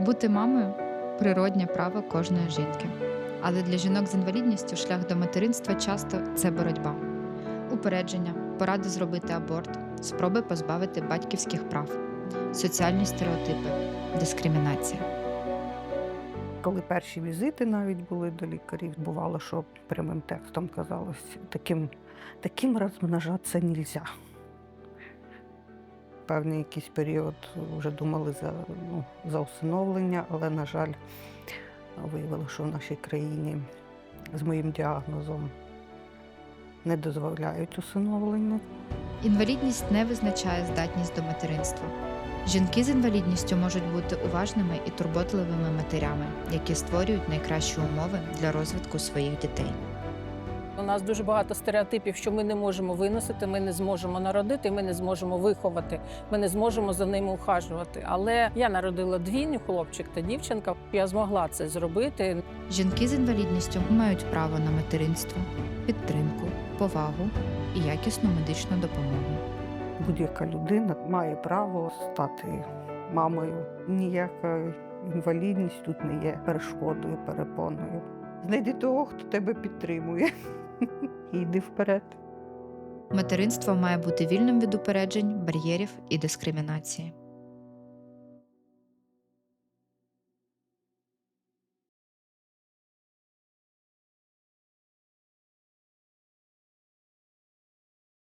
Бути мамою природнє право кожної жінки. Але для жінок з інвалідністю шлях до материнства часто це боротьба. Упередження, поради зробити аборт, спроби позбавити батьківських прав, соціальні стереотипи, дискримінація. Коли перші візити навіть були до лікарів, бувало, що прямим текстом казалось, таким, таким розмножатися нельзя. Певний якийсь період вже думали за, ну, за усиновлення, але, на жаль, виявилося, що в нашій країні з моїм діагнозом не дозволяють усиновлення. Інвалідність не визначає здатність до материнства. Жінки з інвалідністю можуть бути уважними і турботливими матерями, які створюють найкращі умови для розвитку своїх дітей. У нас дуже багато стереотипів, що ми не можемо виносити, ми не зможемо народити, ми не зможемо виховати, ми не зможемо за ними ухажувати. Але я народила двійню, хлопчик та дівчинка. Я змогла це зробити. Жінки з інвалідністю мають право на материнство, підтримку, повагу і якісну медичну допомогу. Будь-яка людина має право стати мамою. Ніяка інвалідність тут не є перешкодою, перепоною. Знайди того, хто тебе підтримує. І йди вперед. Материнство має бути вільним від упереджень, бар'єрів і дискримінації.